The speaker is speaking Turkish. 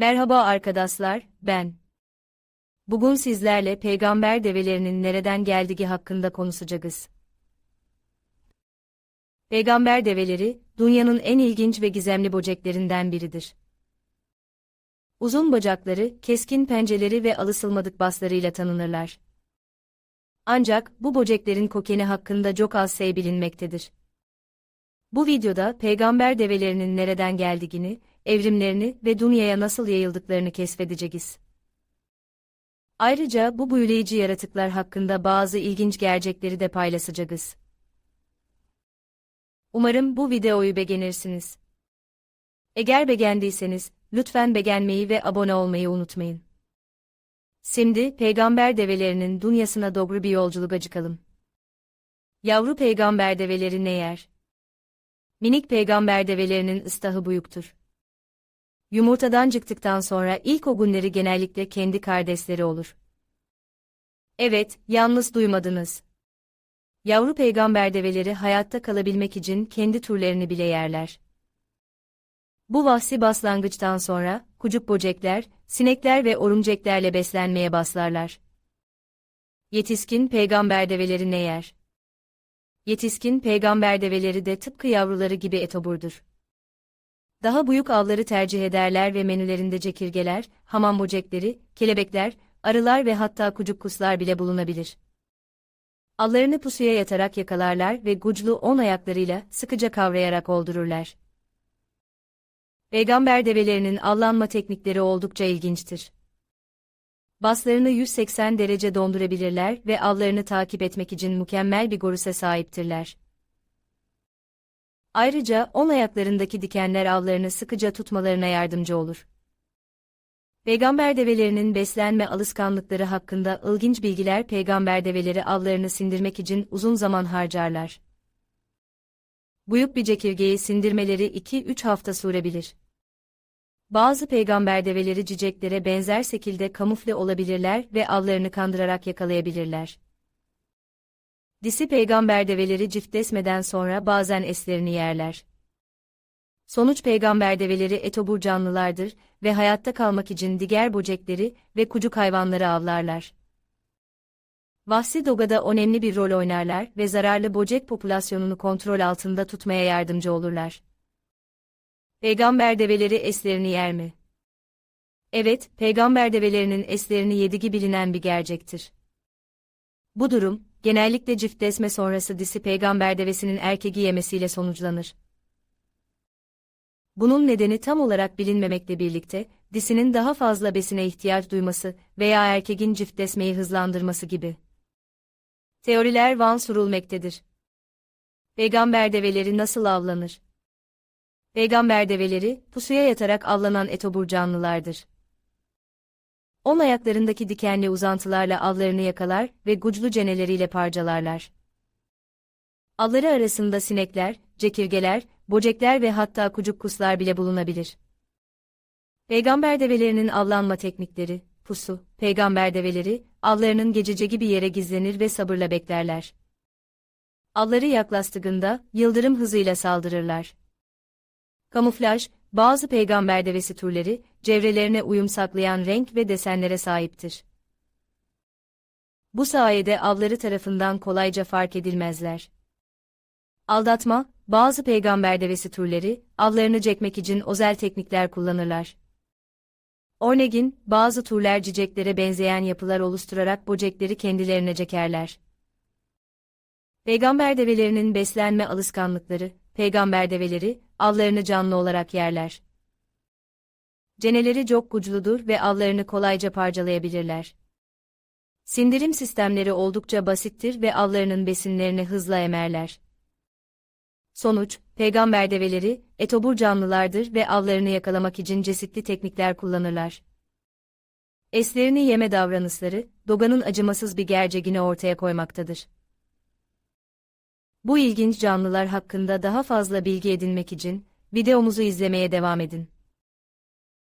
Merhaba arkadaşlar, ben. Bugün sizlerle peygamber develerinin nereden geldiği hakkında konuşacağız. Peygamber develeri, dünyanın en ilginç ve gizemli böceklerinden biridir. Uzun bacakları, keskin penceleri ve alışılmadık baslarıyla tanınırlar. Ancak bu böceklerin kokeni hakkında çok az şey bilinmektedir. Bu videoda peygamber develerinin nereden geldiğini, evrimlerini ve dünyaya nasıl yayıldıklarını keşfedeceğiz. Ayrıca bu büyüleyici yaratıklar hakkında bazı ilginç gerçekleri de paylaşacağız. Umarım bu videoyu beğenirsiniz. Eğer beğendiyseniz, lütfen beğenmeyi ve abone olmayı unutmayın. Şimdi peygamber develerinin dünyasına doğru bir yolculuğa çıkalım. Yavru peygamber develeri ne yer? Minik peygamber develerinin ıstahı büyüktür. Yumurtadan çıktıktan sonra ilk o günleri genellikle kendi kardeşleri olur. Evet, yalnız duymadınız. Yavru peygamber develeri hayatta kalabilmek için kendi türlerini bile yerler. Bu vahsi başlangıçtan sonra, kucuk böcekler, sinekler ve örümceklerle beslenmeye başlarlar. Yetişkin peygamber develeri ne yer? Yetişkin peygamber develeri de tıpkı yavruları gibi etoburdur. Daha büyük avları tercih ederler ve menülerinde çekirgeler, hamam böcekleri, kelebekler, arılar ve hatta kucuk kuslar bile bulunabilir. Allarını pusuya yatarak yakalarlar ve guclu on ayaklarıyla sıkıca kavrayarak oldururlar. Peygamber develerinin avlanma teknikleri oldukça ilginçtir. Baslarını 180 derece dondurabilirler ve avlarını takip etmek için mükemmel bir goruse sahiptirler. Ayrıca on ayaklarındaki dikenler avlarını sıkıca tutmalarına yardımcı olur. Peygamber develerinin beslenme alışkanlıkları hakkında ilginç bilgiler peygamber develeri avlarını sindirmek için uzun zaman harcarlar. Büyük bir çekirgeyi sindirmeleri 2-3 hafta sürebilir. Bazı peygamber develeri cüceklere benzer şekilde kamufle olabilirler ve avlarını kandırarak yakalayabilirler. Disi peygamber develeri çiftleşmeden sonra bazen eslerini yerler. Sonuç peygamber develeri etobur canlılardır ve hayatta kalmak için diğer böcekleri ve kucuk hayvanları avlarlar. Vahsi dogada önemli bir rol oynarlar ve zararlı böcek popülasyonunu kontrol altında tutmaya yardımcı olurlar. Peygamber develeri eslerini yer mi? Evet, peygamber develerinin eslerini yediği bilinen bir gerçektir. Bu durum, genellikle çiftleşme sonrası disi peygamber devesinin erkeği yemesiyle sonuçlanır. Bunun nedeni tam olarak bilinmemekle birlikte, disinin daha fazla besine ihtiyaç duyması veya erkeğin çiftleşmeyi hızlandırması gibi. Teoriler van sürülmektedir. Peygamber develeri nasıl avlanır? Peygamber develeri, pusuya yatarak avlanan etobur canlılardır. On ayaklarındaki dikenli uzantılarla avlarını yakalar ve guclu ceneleriyle parçalarlar. Avları arasında sinekler, cekirgeler, böcekler ve hatta kucuk kuslar bile bulunabilir. Peygamber develerinin avlanma teknikleri, pusu, peygamber develeri, avlarının gecece bir yere gizlenir ve sabırla beklerler. Avları yaklaştığında, yıldırım hızıyla saldırırlar. Kamuflaj, bazı peygamber devesi türleri, çevrelerine uyum saklayan renk ve desenlere sahiptir. Bu sayede avları tarafından kolayca fark edilmezler. Aldatma, bazı peygamber devesi türleri, avlarını çekmek için özel teknikler kullanırlar. Örneğin, bazı türler cüceklere benzeyen yapılar oluşturarak böcekleri kendilerine çekerler. Peygamber develerinin beslenme alışkanlıkları, peygamber develeri, avlarını canlı olarak yerler. Ceneleri çok güçlüdür ve avlarını kolayca parçalayabilirler. Sindirim sistemleri oldukça basittir ve avlarının besinlerini hızla emerler. Sonuç, peygamber develeri, etobur canlılardır ve avlarını yakalamak için çeşitli teknikler kullanırlar. Eslerini yeme davranışları, doganın acımasız bir gerçeğini ortaya koymaktadır. Bu ilginç canlılar hakkında daha fazla bilgi edinmek için videomuzu izlemeye devam edin.